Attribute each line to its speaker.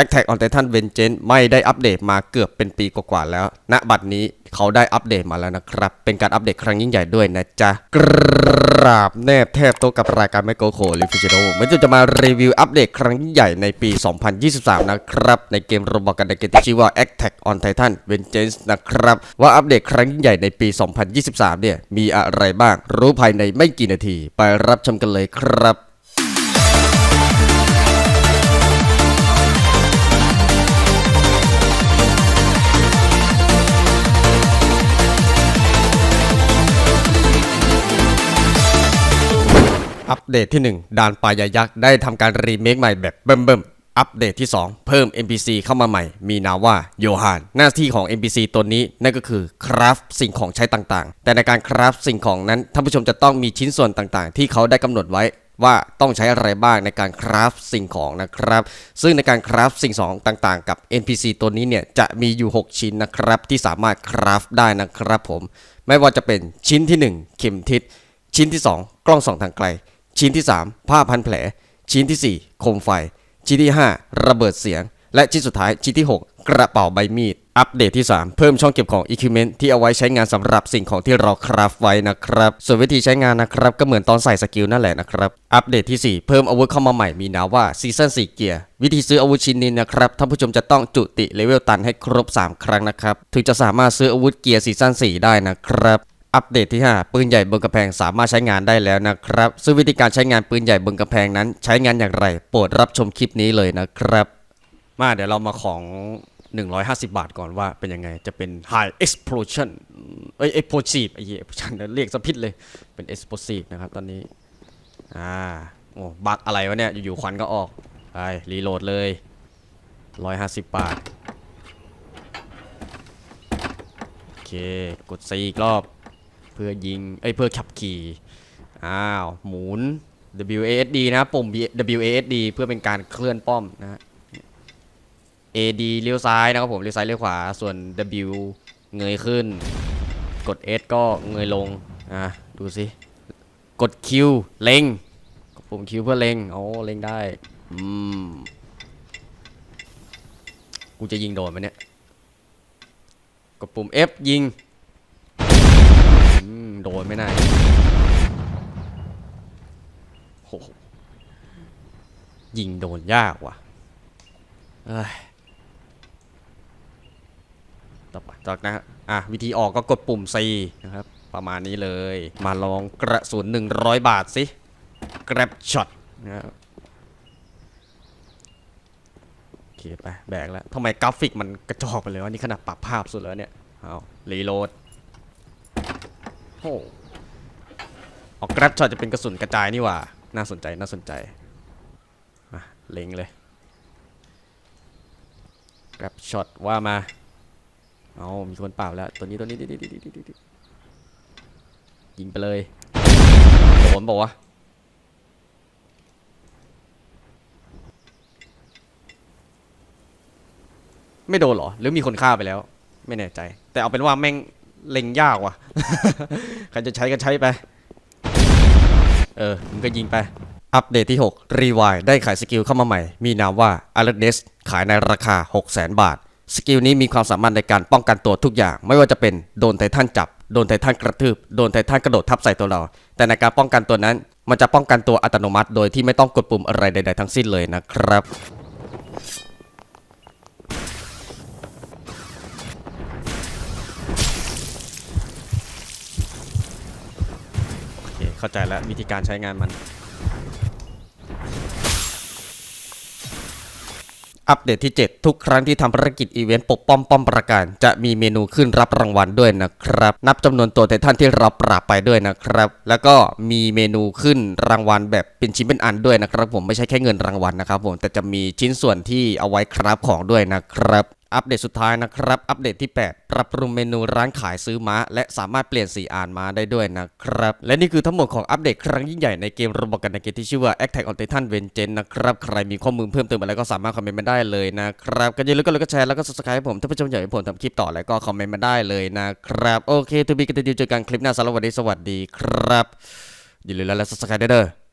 Speaker 1: Attack on Titan Vengeance ไม่ได้อัปเดตมาเกือบเป็นปีกว่าๆแล้ว ณ บัดนี้เขาได้อัปเดตมาแล้วนะครับ เป็นการอัปเดตครั้งยิ่งใหญ่ด้วยนะจ๊ะ กราบแนบแทบโตกับรายการแมโกโคลิฟิจิโนมันจะมารีวิวอัปเดตครั้งยิ่งใหญ่ในปี 2023 นะครับ ในเกมโรบอกกันในเกมที่ชื่อว่า Attack on Titan Vengeance นะครับ ว่าอัปเดตครั้งยิ่งใหญ่ในปี 2023 เนี่ย มีอะไรบ้าง รู้ภายในไม่กี่นาที ไปรับชมกันเลยครับ อัปเดตที่ 1 ด่านปลายยักษ์ได้ทำการรีเมคใหม่แบบเบิ่มๆ อัปเดตที่ 2 เพิ่ม NPC เข้ามาใหม่ มีนาว่าโยฮาน หน้าที่ของ NPC ตัวนี้นั่นก็คือคราฟสิ่งของใช้ต่างๆ แต่ในการคราฟสิ่งของนั้นท่านผู้ชมจะต้องมีชิ้นส่วนต่างๆ ที่เขาได้กำหนดไว้ว่าต้องใช้อะไรบ้างในการคราฟสิ่งของนะครับ ซึ่งในการคราฟสิ่งของต่างๆ กับ NPC ตัวนี้เนี่ยจะมีอยู่ 6 ชิ้นนะครับ ที่สามารถคราฟได้นะครับผม ไม่ว่าจะเป็นชิ้นที่ 1 เข็มทิศ ชิ้นที่ 2 กล้องส่องทางไกล ชิ้นที่ 3 ผ้าพันแผล ชิ้นที่ 4 โคมไฟ ชิ้นที่ 5 ระเบิดเสียง และชิ้นสุดท้ายชิ้นที่ 6กระเป๋าใบมีด อัปเดตที่ 3 เพิ่มช่องเก็บของ Equipment ที่เอาไว้ใช้งานสำหรับสิ่งของที่เราคราฟไว้นะครับ ส่วนวิธีใช้งานนะครับ ก็เหมือนตอนใส่สกิลนั่นแหละนะครับ อัปเดตที่ 4 เพิ่มอาวุธเข้ามาใหม่มีนาว่าซีซั่น4เกียร์ วิธีซื้ออาวุธชิ้นนี้นะครับท่านผู้ชมจะต้องจุติเลเวลตันให้ครบ 3 ครั้งนะครับ ถึงจะสามารถซื้ออาวุธเกียร์ซีซั่น4ได้นะครับ อัปเดตที่ 5 ปืนใหญ่บนกระแพงสามารถใช้งานได้แล้วนะครับ ซึ่งวิธีการใช้งานปืนใหญ่บนกระแพงนั้น ใช้งานอย่างไร โปรดรับชมคลิปนี้เลยนะครับ มาเดี๋ยวเรามาของ 150 บาทก่อนว่าเป็นยังไง จะเป็น High Explosion เอ้ย Explosive ไอ้เหี้ยฉันเรียกสะพิดเลย เป็น Explosive นะครับตอนนี้ อ่า โอ้บักอะไรวะเนี่ย อยู่ๆควันก็ออก ไป รีโหลดเลย 150 บาท โอเค กด C อีกรอบ เพื่อยิงเอ้ยเพื่อขับขี่อ้าวหมุน WASD นะปุ่ม WASD เพื่อเป็นการเคลื่อนป้อมนะ AD เลี้ยวซ้ายนะครับผมเลี้ยวซ้ายเลี้ยวขวาส่วน W เงยขึ้น กด S ก็เงยลงอะดูสิกด Q เล็งกดปุ่ม Q เพื่อเล็งโอ้เล็งได้อืมกูจะยิงโดนไหมเนี่ยกดปุ่ม F ยิง โดนไม่น่าโหยิงโดนยากว่ะเอ้ยต่อไปจากนะอะ วิธีออกก็กดปุ่ม C นะครับ ประมาณนี้เลย มาลองกระสุน 100 บาทสิ grab shot นะครับโอเคไป แบกแล้วทำไมกราฟิกมันกระจอกไปเลยวะนี่ขนาดปรับภาพสุดแล้วเนี่ย เอารีโหลด โอ้ออกกราฟช็อตจะเป็นกระสุนกระจายนี่ว่า น่าสนใจน่าสนใจมาเล็งเลยกราฟช็อตว่ามา เอามีคนเปล่าแล้ว ตัวนี้ตัวนี้ดิดิดิดิยิงไปเลยโดนบอกว่าไม่โดนหรอ หรือมีคนฆ่าไปแล้ว ไม่แน่ใจ แต่เอาเป็นว่าแม่ง เล็งยากว่ะใครจะใช้ก็ใช้ไป เออมึงก็ยิงไป อัปเดตที่ 6 รีวายได้ขายสกิลเข้ามาใหม่ มีนามว่า a l e r n e s ขายในราคา 600,000 บาท สกิลนี้มีความสามารถในการป้องกันตัวทุกอย่าง ไม่ว่าจะเป็นโดนไททันจับ โดนไททันกระทืบ โดนไททันกระโดดทับใส่ตัวเรา แต่ในการป้องกันตัวนั้น มันจะป้องกันตัวอัตโนมัติ โดยที่ไม่ต้องกดปุ่มอะไรใด ๆ ทั้งสิ้นเลยนะครับ เข้าใจแล้ววิธีการใช้งานมัน อัปเดตที่ 7 ทุกครั้งที่ทำภารกิจอีเวนต์ปกป้อมป้อมประการ จะมีเมนูขึ้นรับรางวัลด้วยนะครับ นับจำนวนตัวไททันที่เราปราบไปด้วยนะครับ แล้วก็มีเมนูขึ้นรางวัลแบบเป็นชิ้นเป็นอันด้วยนะครับ ผมไม่ใช่แค่เงินรางวัลนะครับผมแต่จะมีชิ้นส่วนที่เอาไว้คราฟของด้วยนะครับอัปเดตสุดท้ายนะครับ อัปเดตที่ 8 ปรับปรุงเมนูร้านขายซื้อม้า และสามารถเปลี่ยนสีอ่านม้าได้ด้วยนะครับ และนี่คือทั้งหมดของอัปเดตครั้งยิ่งใหญ่ในเกมโรบอทกันในเกมที่ชื่อว่า Attack on Titan Vengeance นะครับ ใครมีข้อมูลเพิ่มเติมอะไรก็สามารถคอมเมนต์มาได้เลยนะครับก็อย่าลืมกดไลค์กดแชร์แล้วก็ subscribe ให้ผมถ้าผู้ชมอยากให้ผมทำคลิปต่อแล้วก็คอมเมนต์มาได้เลยนะครับโอเคทูบีกันเดียวเจอกันคลิปหน้าสำหรับวันนี้สวัสดีครับอย่าลืมแล้วและ subscribe ด้เด้อ